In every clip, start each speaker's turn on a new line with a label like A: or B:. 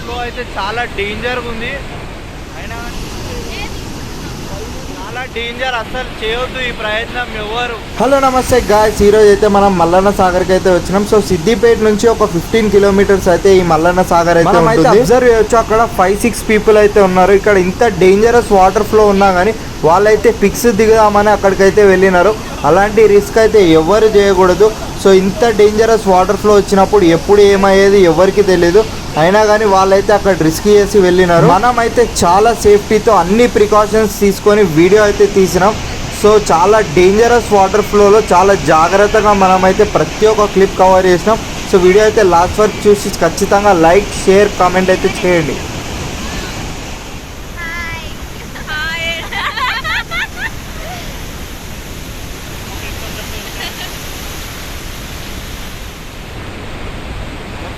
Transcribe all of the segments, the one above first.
A: Flow అయితే చాలా డేంజర్గా ఉంది. అయినా చాలా డేంజర్ అసలు చేయొద్దు ఈ ప్రయత్నం ఎవరు.
B: హలో నమస్తే గాయస్ ఈరోజు అయితే మనం మల్లన్న సాగర్కి అయితే వచ్చినాం. సో సిద్దిపేట నుంచి ఒక ఫిఫ్టీన్ కిలోమీటర్స్ అయితే ఈ మల్లన్న సాగర్ అయితే అబ్జర్వ్ చేయొచ్చు. అక్కడ ఫైవ్ సిక్స్ పీపుల్ అయితే ఉన్నారు. ఇక్కడ ఇంత డేంజరస్ వాటర్ ఫ్లో ఉన్నా కానీ వాళ్ళైతే పిక్స్ దిగుదామని అక్కడికైతే వెళ్ళినారు. అలాంటి రిస్క్ అయితే ఎవరు చేయకూడదు. సో ఇంత డేంజరస్ వాటర్ ఫ్లో వచ్చినప్పుడు ఎప్పుడు ఏమయ్యేది ఎవరికి తెలియదు అయినా కానీ వాళ్ళైతే అక్కడ రిస్క్ చేసి వెళ్ళినారు. మనమైతే చాలా సేఫ్టీతో అన్ని ప్రికాషన్స్ తీసుకొని వీడియో అయితే తీసినాం. సో చాలా డేంజరస్ వాటర్ ఫ్లోలో చాలా జాగ్రత్తగా మనమైతే ప్రతి ఒక్క క్లిప్ కవర్ చేసినాం. సో వీడియో అయితే లాస్ట్ వరకు చూసి ఖచ్చితంగా లైక్ షేర్ కామెంట్ అయితే చేయండి.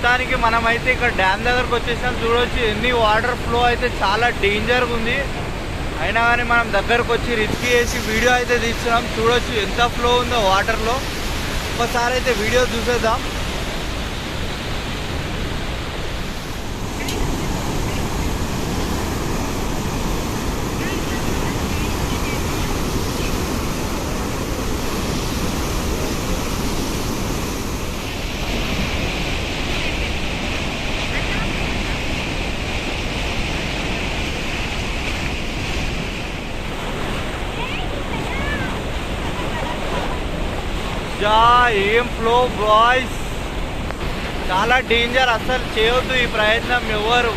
A: మొత్తానికి మనమైతే ఇక్కడ డ్యామ్ దగ్గరకు వచ్చేసాం. చూడొచ్చు ఎన్ని వాటర్ ఫ్లో అయితే చాలా డేంజర్గా ఉంది. అయినా కానీ మనం దగ్గరకు వచ్చి రిస్క్ చేసి వీడియో అయితే తీస్తున్నాం. చూడొచ్చు ఎంత ఫ్లో ఉందో వాటర్లో ఒకసారి అయితే వీడియో చూసేద్దాం. జా ఏం ఫ్లో బాయ్స్ చాలా డేంజర్ అసలు చేయొద్దు ఈ ప్రయత్నం ఎవరు.